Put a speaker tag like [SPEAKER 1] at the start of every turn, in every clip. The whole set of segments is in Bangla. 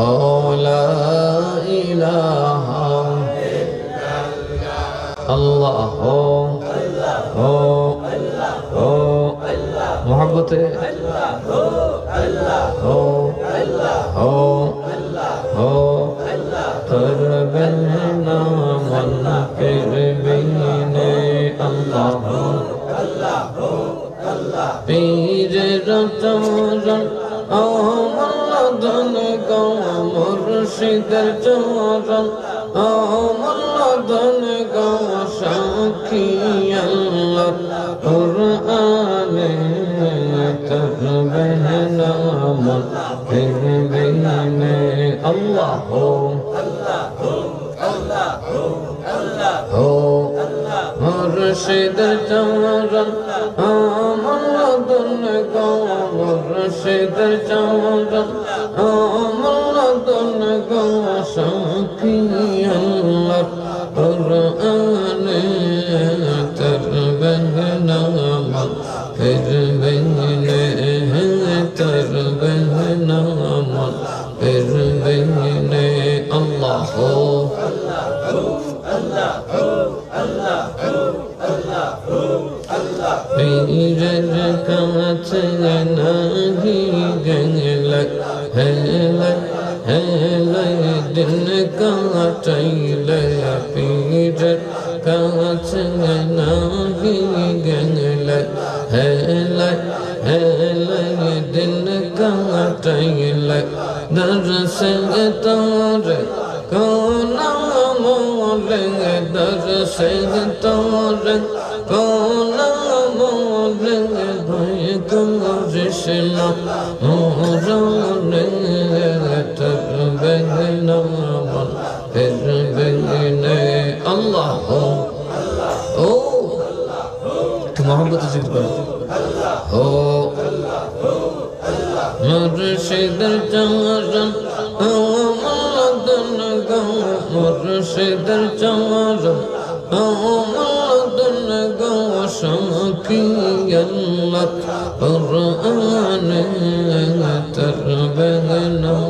[SPEAKER 1] لا إله إلا الله الله محبته تر بنا من پھر بینے اللہ پیر رتم رتم মুর্শিদের চরণ আমলদন গো সাক্ষী আল্লাহ। কুরআনে করবেনা মন ফিরবিনে আল্লাহ। হো মুর্শিদ চরণ আমলদন গো মুর্শিদ চরণ আমলদন গো সাক্ষী আল্লাহ কুরআনে করবেনা মন ফিরবিনে করবেনা মন ফিরবিনে আল্লাহ পীরের কাছে নাহি গেল হেল কাটাইল পীরের কাছে নাহি গেল, হেল হেল দিন কাটাইল দর্শন তোর কোন মোলে দর্শন তোর কোন মোলে ভয় করিসন মোরনে তর বেগনা মন ফির বেগনে আল্লাহ ও একটু মোহাম্মত জিজ্ঞেস করো ও মুর্শিদের চরণ আমলদন গো মুর্শিদের চরণ আমলদন গো সাক্ষী আল্লাহ কুরআনে তরবেনা মন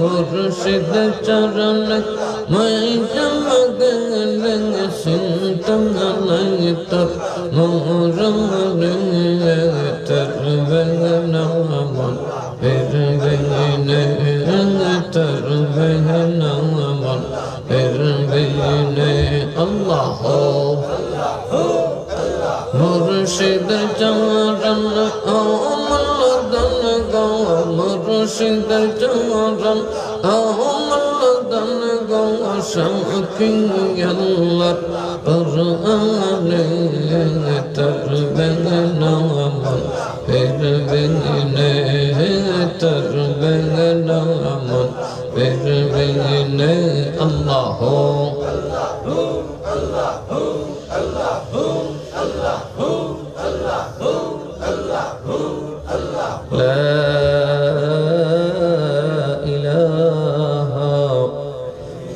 [SPEAKER 1] মুর্শিদ চরণ মই জমগলে সিন্তঙ্গলে তর আল্লাহ। মুর্শিদ চরণ شدتورا أهم لدن وشوك يلا قرآن تربنا Birbirine terbiyene aman Birbirine Allahu Allahu Allahu Allahu Allahu Allahu Allahu Allahu